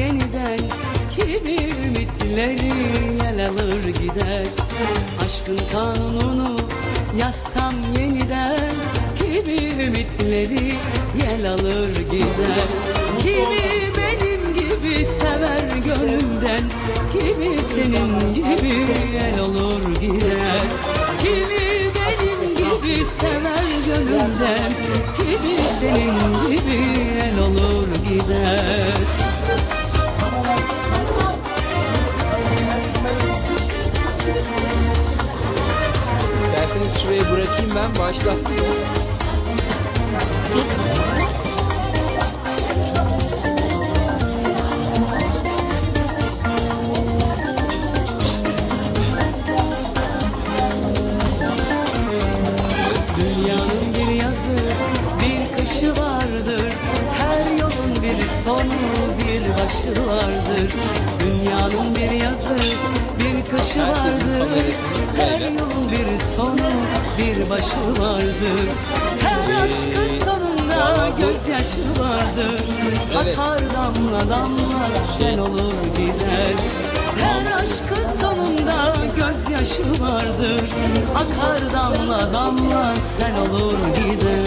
yeniden Kimi ümitleri yel alır gider Aşkın kanununu yazsam yeniden Kimi ümitleri yel alır gider Kimi benim gibi sever gönlümden Kimi senin gibi el olur gider Kimi benim gibi sever gönlümden Kimi senin gibi el olur gider şuraya bırakayım ben başlatsın. Dünyanın sonu, bir başı vardır. Dünyanın bir yazı, bir kışı vardır. Her yolun bir sonu, bir başı vardır. Her aşkın sonunda gözyaşı vardır. Akar damla damla sen olur gider. Her aşkın sonunda gözyaşı vardır. Akar damla damla sen olur gider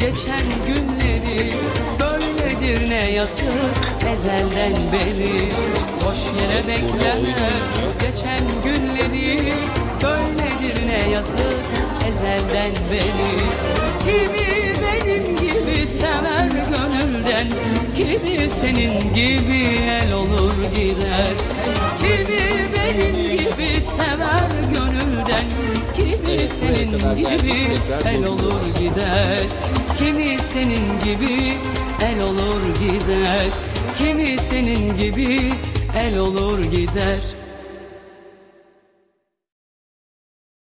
geçen günleri Böyledir ne yazık ezelden beri. Boş yere bekleme geçen günleri Böyledir ne yazık ezelden beri. Kimi benim gibi sever gönülden Kimi senin gibi el olur gider. Kimi benim gibi sever gönülden Kimi senin gibi el olur gider Kimi senin gibi el olur gider? Kimi senin gibi el olur gider